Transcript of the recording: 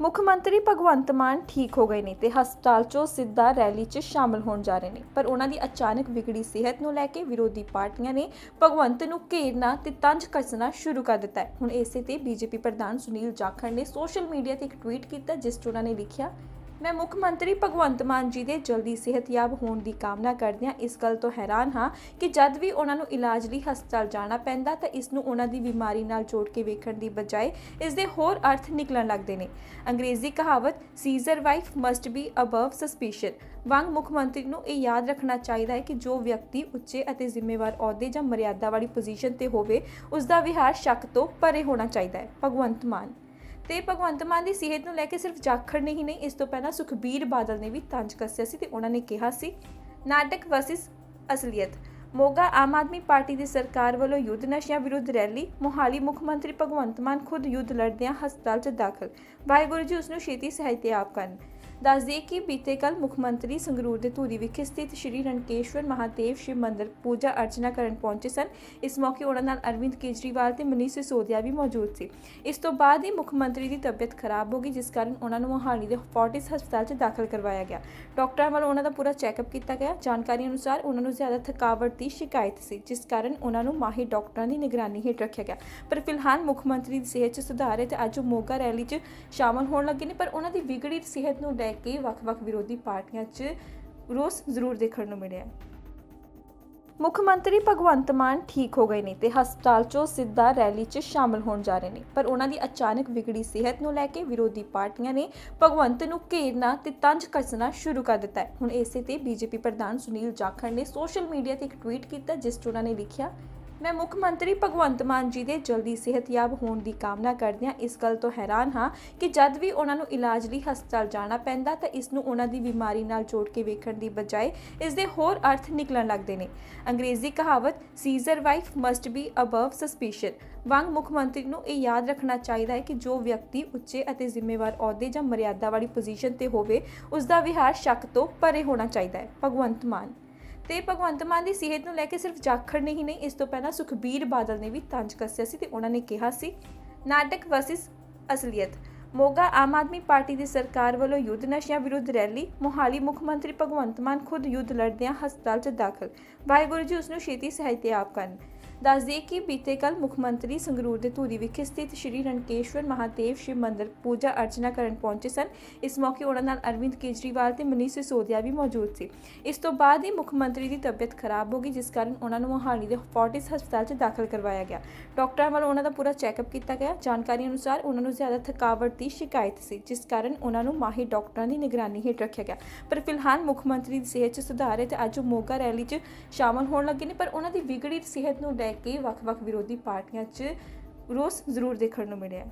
ਮੁੱਖ ਮੰਤਰੀ ਭਗਵੰਤ ਮਾਨ ਠੀਕ ਹੋ ਗਏ ਨੇ ਤੇ ਹਸਪਤਾਲ 'ਚੋਂ ਸਿੱਧਾ ਰੈਲੀ 'ਚ ਸ਼ਾਮਲ ਹੋਣ ਜਾ ਰਹੇ ਨੇ। ਪਰ ਉਹਨਾਂ ਦੀ ਅਚਾਨਕ ਵਿਗੜੀ ਸਿਹਤ ਨੂੰ ਲੈ ਕੇ ਵਿਰੋਧੀ ਪਾਰਟੀਆਂ ਨੇ ਭਗਵੰਤ ਨੂੰ ਘੇਰਨਾ ਤੇ ਤੰਜ ਕੱਸਣਾ ਸ਼ੁਰੂ ਕਰ ਦਿੱਤਾ ਹੈ। ਹੁਣ ਇਸੇ ਤੇ ਬੀਜੇਪੀ ਪ੍ਰਧਾਨ ਸੁਨੀਲ ਜਾਖੜ ਨੇ ਸੋਸ਼ਲ ਮੀਡੀਆ ਤੇ ਇੱਕ ਟਵੀਟ ਕੀਤਾ, ਜਿਸ 'ਚ ਉਹਨਾਂ ਨੇ ਲਿਖਿਆ ਮੈਂ ਮੁੱਖ ਮੰਤਰੀ ਭਗਵੰਤ ਮਾਨ ਜੀ ਦੇ ਜਲਦੀ ਸਿਹਤਯਾਬ ਹੋਣ ਦੀ ਕਾਮਨਾ ਕਰਦਿਆਂ ਇਸ ਗੱਲ ਤੋਂ ਹੈਰਾਨ ਹਾਂ ਕਿ ਜਦ ਵੀ ਉਹਨਾਂ ਨੂੰ ਇਲਾਜ ਲਈ ਹਸਪਤਾਲ ਜਾਣਾ ਪੈਂਦਾ ਤਾਂ ਇਸ ਨੂੰ ਉਹਨਾਂ ਦੀ ਬਿਮਾਰੀ ਨਾਲ ਜੋੜ ਕੇ ਵੇਖਣ ਦੀ ਬਜਾਏ ਇਸ ਦੇ ਹੋਰ ਅਰਥ ਨਿਕਲਣ ਲੱਗਦੇ ਨੇ। ਅੰਗਰੇਜ਼ੀ ਕਹਾਵਤ Caesar wife must be above suspicion ਵਾਂਗ ਮੁੱਖ ਮੰਤਰੀ ਨੂੰ ਇਹ ਯਾਦ ਰੱਖਣਾ ਚਾਹੀਦਾ ਹੈ ਕਿ ਜੋ ਵਿਅਕਤੀ ਉੱਚੇ ਅਤੇ ਜ਼ਿੰਮੇਵਾਰ ਅਹੁਦੇ ਜਾਂ ਮਰਿਆਦਾ ਵਾਲੀ ਪੋਜੀਸ਼ਨ ਤੇ ਹੋਵੇ ਉਸ ਦਾ ਵਿਹਾਰ ਸ਼ੱਕ ਤੋਂ ਪਰੇ ਹੋਣਾ ਚਾਹੀਦਾ ਹੈ। ਭਗਵੰਤ ਮਾਨ ਤੇ ਭਗਵੰਤ ਮਾਨ ਦੀ ਸਿਹਤ ਨੂੰ ਲੈ ਕੇ ਸਿਰਫ ਜਾਖੜ ਨੇ ਹੀ ਨਹੀਂ, ਇਸ ਤੋਂ ਪਹਿਲਾਂ ਸੁਖਬੀਰ ਬਾਦਲ ਨੇ ਵੀ ਤੰਜ ਕੱਸਿਆ ਸੀ ਤੇ ਉਹਨਾਂ ਨੇ ਕਿਹਾ ਸੀ, ਨਾਟਕ ਵਰਸਸ ਅਸਲੀਅਤ। ਮੋਗਾ ਆਮ ਆਦਮੀ ਪਾਰਟੀ ਦੀ ਸਰਕਾਰ ਵੱਲੋਂ ਯੁੱਧ ਨਸ਼ਿਆਂ ਵਿਰੁੱਧ ਰੈਲੀ, ਮੋਹਾਲੀ ਮੁੱਖ ਮੰਤਰੀ ਭਗਵੰਤ ਮਾਨ ਖੁਦ ਯੁੱਧ ਲੜਦਿਆਂ ਹਸਪਤਾਲ 'ਚ ਦਾਖਲ। ਵਾਹਿਗੁਰੂ ਜੀ ਉਸ ਨੂੰ ਛੇਤੀ ਸਹਾਇਤਾ ਕਰਨ। ਦੱਸ ਦਈਏ ਕਿ ਬੀਤੇ ਕੱਲ ਮੁੱਖ ਮੰਤਰੀ ਸੰਗਰੂਰ ਦੇ ਧੂਰੀ ਵਿਖੇ ਸਥਿਤ ਸ਼੍ਰੀ ਰਣਕੇਸ਼ਵਰ ਮਹਾਦੇਵ ਸ਼ਿਵ ਮੰਦਿਰ ਪੂਜਾ ਅਰਚਨਾ ਕਰਨ ਪਹੁੰਚੇ ਸਨ। ਇਸ ਮੌਕੇ ਉਹਨਾਂ ਨਾਲ ਅਰਵਿੰਦ ਕੇਜਰੀਵਾਲ ਤੇ ਮਨੀਸ਼ ਸਿਸੋਦੀਆ ਵੀ ਮੌਜੂਦ ਸੀ। ਇਸ ਤੋਂ ਬਾਅਦ ਹੀ ਮੁੱਖ ਮੰਤਰੀ ਦੀ ਤਬੀਅਤ ਖਰਾਬ ਹੋ ਗਈ, ਜਿਸ ਕਾਰਨ ਉਹਨਾਂ ਨੂੰ ਮੋਹਾਲੀ ਦੇ ਫੋਰਟਿਸ ਹਸਪਤਾਲ 'ਚ ਦਾਖਲ ਕਰਵਾਇਆ ਗਿਆ। ਡਾਕਟਰਾਂ ਵੱਲੋਂ ਉਹਨਾਂ ਦਾ ਪੂਰਾ ਚੈੱਕਅਪ ਕੀਤਾ ਗਿਆ। ਜਾਣਕਾਰੀ ਅਨੁਸਾਰ ਉਹਨਾਂ ਨੂੰ ਜ਼ਿਆਦਾ ਥਕਾਵਟ ਦੀ ਸ਼ਿਕਾਇਤ ਸੀ, ਜਿਸ ਕਾਰਨ ਉਹਨਾਂ ਨੂੰ ਮਾਹਿਰ ਡਾਕਟਰਾਂ ਦੀ ਨਿਗਰਾਨੀ ਹੇਠ ਰੱਖਿਆ ਗਿਆ। ਪਰ ਫਿਲਹਾਲ ਮੁੱਖ ਮੰਤਰੀ ਦੀ ਸਿਹਤ 'ਚ ਸੁਧਾਰ ਹੈ ਤੇ ਅੱਜ ਉਹ ਮੋਗਾ ਰੈਲੀ 'ਚ ਸ਼ਾਮਲ ਹੋਣ ਲੱਗੇ ਨੇ, ਪਰ ਉਹਨਾਂ ਦੀ ਵਿਗੜੀ ਸਿਹਤ ਨੂੰ ਲੈ ਕੇ ਵੱਖ-ਵੱਖ ਵਿਰੋਧੀ ਪਾਰਟੀਆਂ 'ਚ ਰੋਸ ਜ਼ਰੂਰ ਦੇਖਣ ਨੂੰ ਮਿਲਿਆ ਮੁੱਖ ਮੰਤਰੀ ਭਗਵੰਤ ਮਾਨ ਠੀਕ ਹੋ ਗਏ ਨੇ ਤੇ ਹਸਪਤਾਲ 'ਚੋਂ ਸਿੱਧਾ ਰੈਲੀ 'ਚ ਸ਼ਾਮਲ ਹੋਣ ਜਾ ਰਹੇ ਨੇ। ਪਰ ਉਹਨਾਂ ਦੀ ਅਚਾਨਕ ਵਿਗੜੀ ਸਿਹਤ ਨੂੰ ਲੈ ਕੇ ਵਿਰੋਧੀ ਪਾਰਟੀਆਂ ਨੇ ਭਗਵੰਤ ਨੂੰ ਘੇਰਨਾ ਤੇ ਤੰਜ ਕੱਸਣਾ ਸ਼ੁਰੂ ਕਰ ਦਿੱਤਾ ਹੈ। ਹੁਣ ਇਸੇ ਤੇ ਬੀਜੇਪੀ ਪ੍ਰਧਾਨ ਸੁਨੀਲ ਜਾਖੜ ਨੇ ਸੋਸ਼ਲ ਮੀਡੀਆ ਤੇ ਇੱਕ ਟਵੀਟ ਕੀਤਾ, ਜਿਸ 'ਚ ਉਹਨਾਂ ਨੇ ਲਿਖਿਆ ਮੈਂ ਮੁੱਖ ਮੰਤਰੀ ਭਗਵੰਤ ਮਾਨ ਜੀ ਦੇ ਜਲਦੀ ਸਿਹਤਯਾਬ ਹੋਣ ਦੀ ਕਾਮਨਾ ਕਰਦਿਆਂ ਇਸ ਗੱਲ ਤੋਂ ਹੈਰਾਨ ਹਾਂ ਕਿ ਜਦ ਵੀ ਉਹਨਾਂ ਨੂੰ ਇਲਾਜ ਲਈ ਹਸਪਤਾਲ ਜਾਣਾ ਪੈਂਦਾ ਤਾਂ ਇਸ ਨੂੰ ਉਹਨਾਂ ਦੀ ਬਿਮਾਰੀ ਨਾਲ ਜੋੜ ਕੇ ਵੇਖਣ ਦੀ ਬਜਾਏ ਇਸ ਦੇ ਹੋਰ ਅਰਥ ਨਿਕਲਣ ਲੱਗਦੇ ਨੇ। ਅੰਗਰੇਜ਼ੀ ਕਹਾਵਤ Caesar wife must be above suspicion ਵਾਂਗ ਮੁੱਖ ਮੰਤਰੀ ਨੂੰ ਇਹ ਯਾਦ ਰੱਖਣਾ ਚਾਹੀਦਾ ਹੈ ਕਿ ਜੋ ਵਿਅਕਤੀ ਉੱਚੇ ਅਤੇ ਜ਼ਿੰਮੇਵਾਰ ਅਹੁਦੇ ਜਾਂ ਮਰਿਆਦਾ ਵਾਲੀ ਪੋਜੀਸ਼ਨ ਤੇ ਹੋਵੇ ਉਸ ਦਾ ਵਿਹਾਰ ਸ਼ੱਕ ਤੋਂ ਪਰੇ ਹੋਣਾ ਚਾਹੀਦਾ ਹੈ। ਭਗਵੰਤ ਮਾਨ ਤੇ ਭਗਵੰਤ ਮਾਨ ਦੀ ਸਿਹਤ ਨੂੰ ਲੈ ਕੇ ਸਿਰਫ ਜਾਖੜ ਨੇ ਹੀ ਨਹੀਂ, ਇਸ ਤੋਂ ਪਹਿਲਾਂ ਸੁਖਬੀਰ ਬਾਦਲ ਨੇ ਵੀ ਤੰਜ ਕੱਸਿਆ ਸੀ ਤੇ ਉਹਨਾਂ ਨੇ ਕਿਹਾ ਸੀ, ਨਾਟਕ ਵਰਸਸ ਅਸਲੀਅਤ। ਮੋਗਾ ਆਮ ਆਦਮੀ ਪਾਰਟੀ ਦੀ ਸਰਕਾਰ ਵੱਲੋਂ ਯੁੱਧ ਨਸ਼ਿਆਂ ਵਿਰੁੱਧ ਰੈਲੀ, ਮੋਹਾਲੀ ਮੁੱਖ ਮੰਤਰੀ ਭਗਵੰਤ ਮਾਨ ਖੁਦ ਯੁੱਧ ਲੜਦਿਆਂ ਹਸਪਤਾਲ 'ਚ ਦਾਖਲ। ਵਾਹਿਗੁਰੂ ਜੀ ਉਸ ਨੂੰ ਛੇਤੀ ਸਹਾਇਤਾ ਕਰਨ। ਦੱਸ ਦਈਏ ਕਿ ਬੀਤੇ ਕੱਲ ਮੁੱਖ ਮੰਤਰੀ ਸੰਗਰੂਰ ਦੇ ਧੂਰੀ ਵਿਖੇ ਸਥਿਤ ਸ਼੍ਰੀ ਰਣਕੇਸ਼ਵਰ ਮਹਾਦੇਵ ਸ਼ਿਵ ਮੰਦਿਰ ਪੂਜਾ ਅਰਚਨਾ ਕਰਨ ਪਹੁੰਚੇ ਸਨ। ਇਸ ਮੌਕੇ ਉਹਨਾਂ ਨਾਲ ਅਰਵਿੰਦ ਕੇਜਰੀਵਾਲ ਤੇ ਮਨੀਸ਼ ਸਿਸੋਦੀਆ ਵੀ ਮੌਜੂਦ ਸੀ। ਇਸ ਤੋਂ ਬਾਅਦ ਹੀ ਮੁੱਖ ਮੰਤਰੀ ਦੀ ਤਬੀਅਤ ਖਰਾਬ ਹੋ ਗਈ, ਜਿਸ ਕਾਰਨ ਉਹਨਾਂ ਨੂੰ ਮੋਹਾਲੀ ਦੇ ਫੋਰਟਿਸ ਹਸਪਤਾਲ 'ਚ ਦਾਖਲ ਕਰਵਾਇਆ ਗਿਆ। ਡਾਕਟਰਾਂ ਵੱਲੋਂ ਉਹਨਾਂ ਦਾ ਪੂਰਾ ਚੈੱਕਅਪ ਕੀਤਾ ਗਿਆ। ਜਾਣਕਾਰੀ ਅਨੁਸਾਰ ਉਹਨਾਂ ਨੂੰ ਜ਼ਿਆਦਾ ਥਕਾਵਟ ਦੀ ਸ਼ਿਕਾਇਤ ਸੀ, ਜਿਸ ਕਾਰਨ ਉਹਨਾਂ ਨੂੰ ਮਾਹਿਰ ਡਾਕਟਰਾਂ ਦੀ ਨਿਗਰਾਨੀ ਹੇਠ ਰੱਖਿਆ ਗਿਆ। ਪਰ ਫਿਲਹਾਲ ਮੁੱਖ ਮੰਤਰੀ ਦੀ ਸਿਹਤ 'ਚ ਸੁਧਾਰ ਹੈ ਤੇ ਅੱਜ ਉਹ ਮੋਗਾ ਰੈਲੀ 'ਚ ਸ਼ਾਮਲ ਹੋਣ ਲੱਗੇ ਨੇ, ਪਰ ਉਹਨਾਂ ਦੀ ਵਿਗੜੀ ਸਿਹਤ ਨੂੰ ਲੈ ਕੇ ਵੱਖ-ਵੱਖ ਵਿਰੋਧੀ ਪਾਰਟੀਆਂ 'ਚ ਰੋਸ ਜ਼ਰੂਰ ਦੇਖਣ ਨੂੰ ਮਿਲਿਆ